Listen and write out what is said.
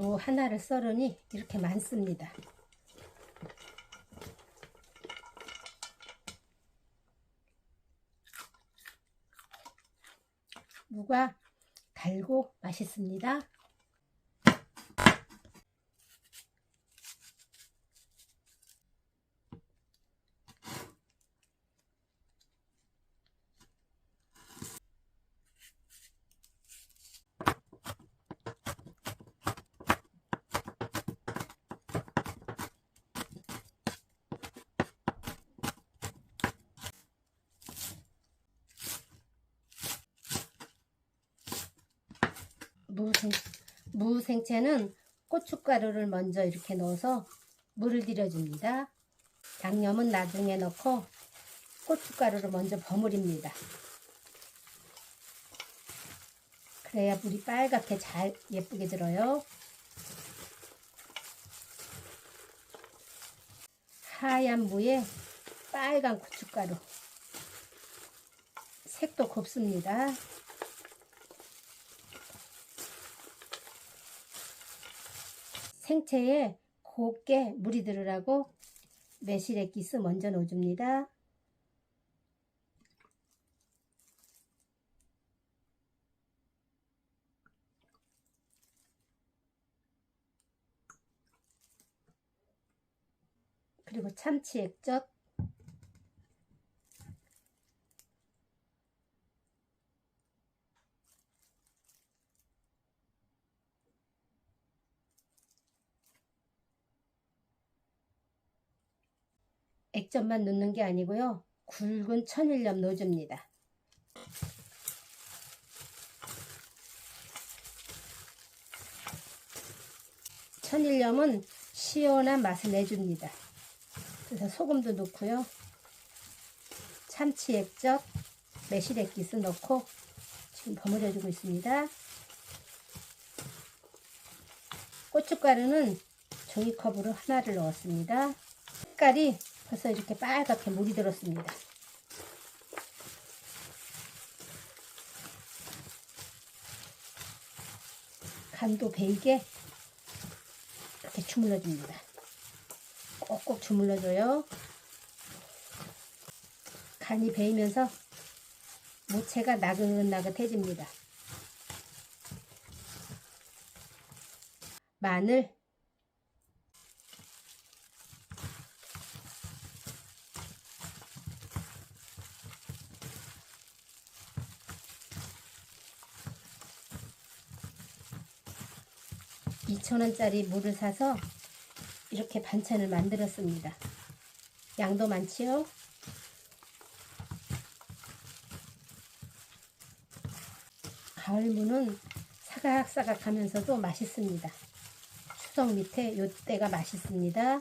무 하나를 썰으니 이렇게 많습니다. 무가 달고 맛있습니다. 무생, 무생채는 고춧가루를 먼저 이렇게 넣어서 물을 들여줍니다. 양념은 나중에 넣고 고춧가루를 먼저 버무립니다. 그래야 물이 빨갛게 잘 예쁘게 들어요. 하얀 무에 빨간 고춧가루. 색도 곱습니다. 생채에 곱게 물이 들으라고 매실액기스 먼저 넣어줍니다. 그리고 참치 액젓 액젓만 넣는 게 아니고요. 굵은 천일염 넣어줍니다. 천일염은 시원한 맛을 내줍니다. 그래서 소금도 넣고요. 참치 액젓, 매실 액기스 넣고 지금 버무려주고 있습니다. 고춧가루는 종이컵으로 하나를 넣었습니다. 색깔이 벌써 이렇게 빨갛게 물이 들었습니다. 간도 배이게 이렇게 주물러 줍니다. 꼭꼭 주물러 줘요. 간이 배이면서 무채가 나긋나긋해집니다. 마늘 2,000원짜리 물을 사서 이렇게 반찬을 만들었습니다. 양도 많지요? 가을무는 사각사각 하면서도 맛있습니다. 추석 밑에 요때가 맛있습니다.